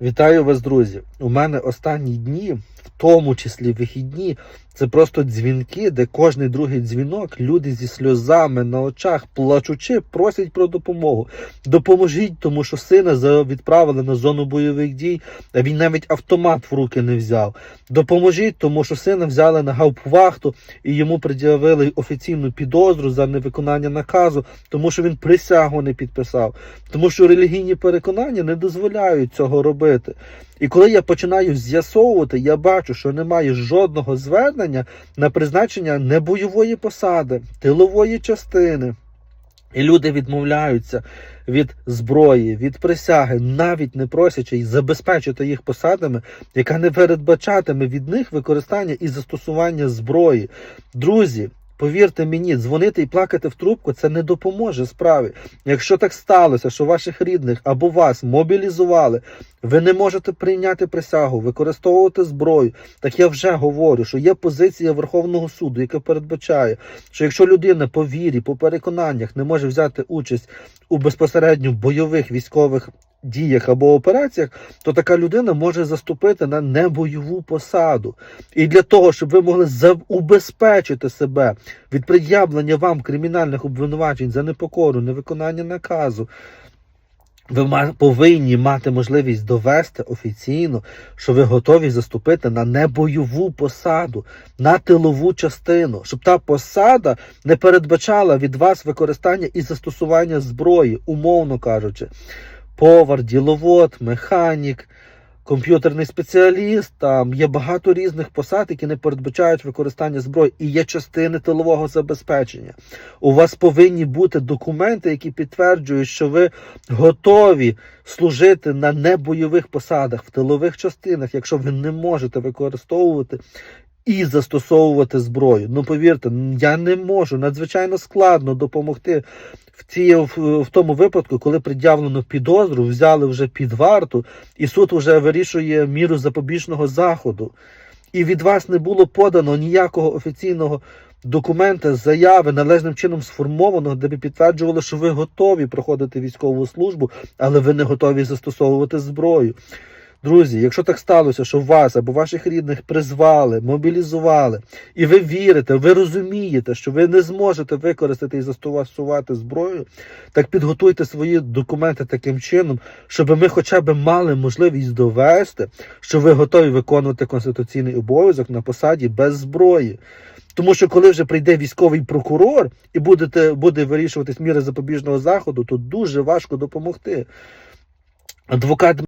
Вітаю вас, друзі! У мене останні дні, тому числі вихідні, це просто дзвінки, де кожний другий дзвінок люди зі сльозами на очах, плачучи, просять про допомогу. Допоможіть, тому що сина відправили на зону бойових дій, а він навіть автомат в руки не взяв. Допоможіть, тому що сина взяли на гауптвахту і йому пред'явили офіційну підозру за невиконання наказу, тому що він присягу не підписав, тому що релігійні переконання не дозволяють цього робити. І коли я починаю з'ясовувати, я бачу, що немає жодного звернення на призначення небойової посади, тилової частини. І люди відмовляються від зброї, від присяги, навіть не просячи забезпечити їх посадами, яка не передбачатиме від них використання і застосування зброї. Друзі, повірте мені, дзвонити і плакати в трубку це не допоможе справі. Якщо так сталося, що ваших рідних або вас мобілізували, ви не можете прийняти присягу, використовувати зброю. Так я вже говорю, що є позиція Верховного суду, яка передбачає, що якщо людина по вірі, по переконаннях не може взяти участь у безпосередньо бойових військових діях або операціях, то така людина може заступити на небойову посаду. І для того, щоб ви могли за- убезпечити себе від пред'явлення вам кримінальних обвинувачень за непокору, невиконання наказу. Ви повинні мати можливість довести офіційно, що ви готові заступити на небойову посаду, на тилову частину, щоб та посада не передбачала від вас використання і застосування зброї, умовно кажучи, повар, діловод, механік, комп'ютерний спеціаліст. Там є багато різних посад, які не передбачають використання зброї, і є частини тилового забезпечення. У вас повинні бути документи, які підтверджують, що ви готові служити на небойових посадах в тилових частинах, якщо ви не можете використовувати. І застосовувати зброю. Ну повірте, я не можу надзвичайно складно допомогти в, ці, в, в тому випадку, коли пред'явлено підозру, взяли вже під варту, і суд вже вирішує міру запобіжного заходу. І від вас не було подано ніякого офіційного документа, заяви належним чином сформованого, де би підтверджувало, що ви готові проходити військову службу, але ви не готові застосовувати зброю. Друзі, якщо так сталося, що вас або ваших рідних призвали, мобілізували, і ви вірите, ви розумієте, що ви не зможете використати і застосувати зброю, так підготуйте свої документи таким чином, щоб ми хоча б мали можливість довести, що ви готові виконувати конституційний обов'язок на посаді без зброї. Тому що коли вже прийде військовий прокурор і будете, буде вирішуватись міри запобіжного заходу, то дуже важко допомогти. Адвокат